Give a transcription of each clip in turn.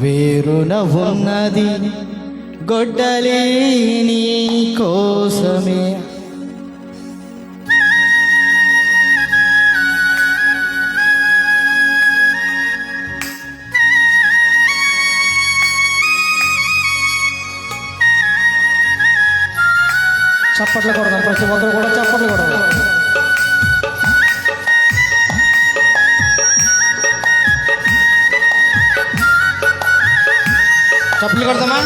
వేరున ఉన్నది గొడ్డలేని కోసమే. చప్పట్లు కొడదాం. ప్రతి ఒక్కరు కూడా చప్పట్లు కొడదాం. చప్పట్లు కొడదామా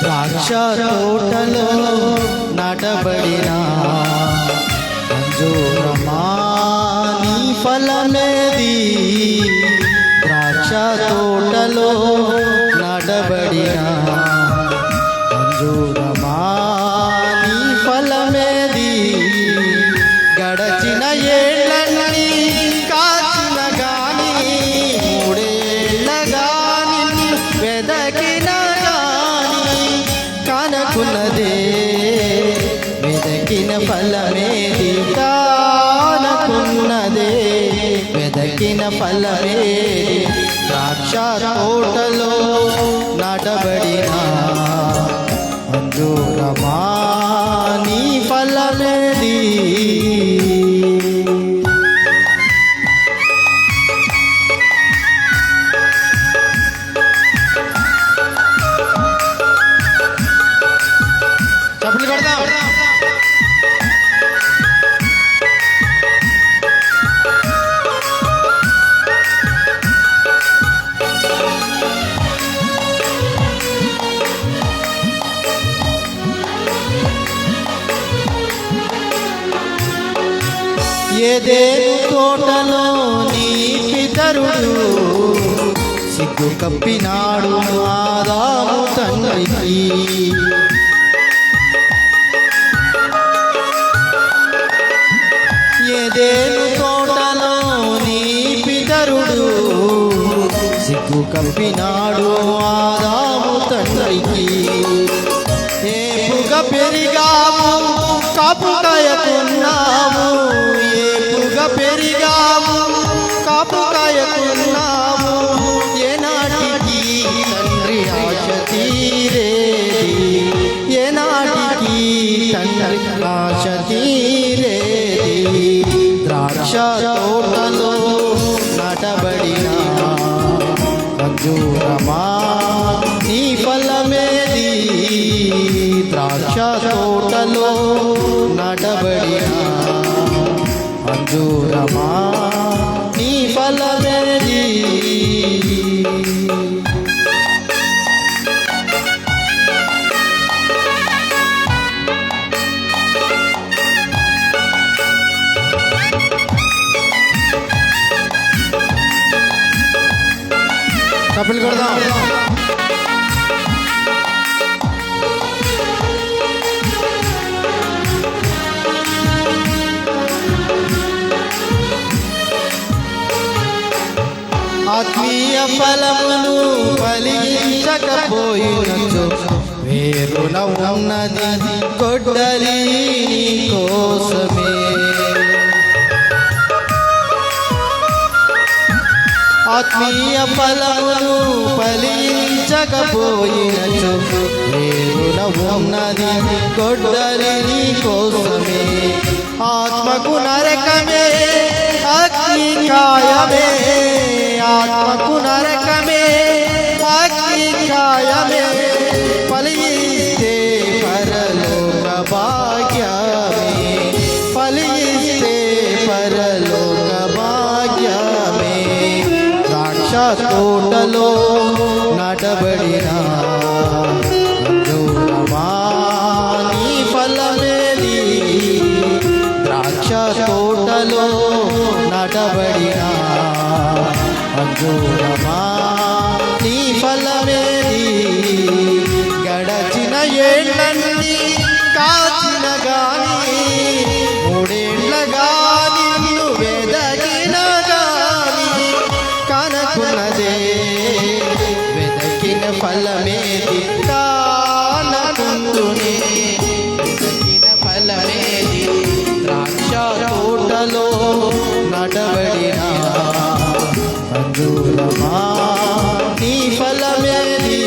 ద్రాక్ష తోటలో నటబడిన ఫలమేది? ద్రాక్ష తోటలో కానకున్నదే వెదకిన ఫలమేది కానకున్నదే వెదకిన ఫలమేది ద్రాక్ష తోటలో నాటబడిన అంజూరమా నీ ఫలమేది కొడదాం ఏదేను తోటలో నీ పితరుడు సిగ్గు కప్పినాడు ఆదాము తండ్రికి ఏదేను తోటలో నీ పితరుడు? సిగ్గు కప్పినాడు ఆదాము తండ్రికి. ఏపుగా పెరిగాము కాపుకాయకున్నాము ఏపుగా పెరిగాము కాపుకాయకున్నాము ఏనాటికి తండ్రి ఆశతీ ద్రాక్ష తోటలో నటబడిన. ఖర్జూరమా నీ ఫలమేది? ద్రాక్ష తోటలో నటబడిన. ఖర్జూరమా నీ ఫలమే చప్పట్లు కొడదాం ఆత్మీయ ఫలములు ఫలించకపోయినచో వేరున ఉన్నది గొడ్డలి నీ కోసమే ఆత్మీయ ఫలములు ఫలించకపోయినచో వేరున ఉన్నది గొడ్డలి నీ కోసమే ఆత్మకు నరకమే అగ్ని కాయమే ఆత్మకు నరకమే అగ్ని కాయమే ఫలిస్తే పరలోక భాగ్యమే తోటలో నడబడిన. అంజూరమా ఫలమేది? ద్రాక్ష తోటలో నాటబడిన అంజూరమా ఫలమేది? గడచిన ఏళ్ళన్నీ కా ఫలమేది కానకుందునే వెదకిన ఫలమేది ద్రాక్ష తోటలో నడబడిన అంజూరమా నీ ఫలమేది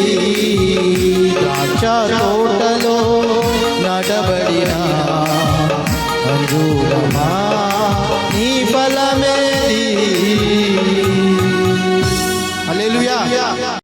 ద్రాక్ష తోటలో నడబడినా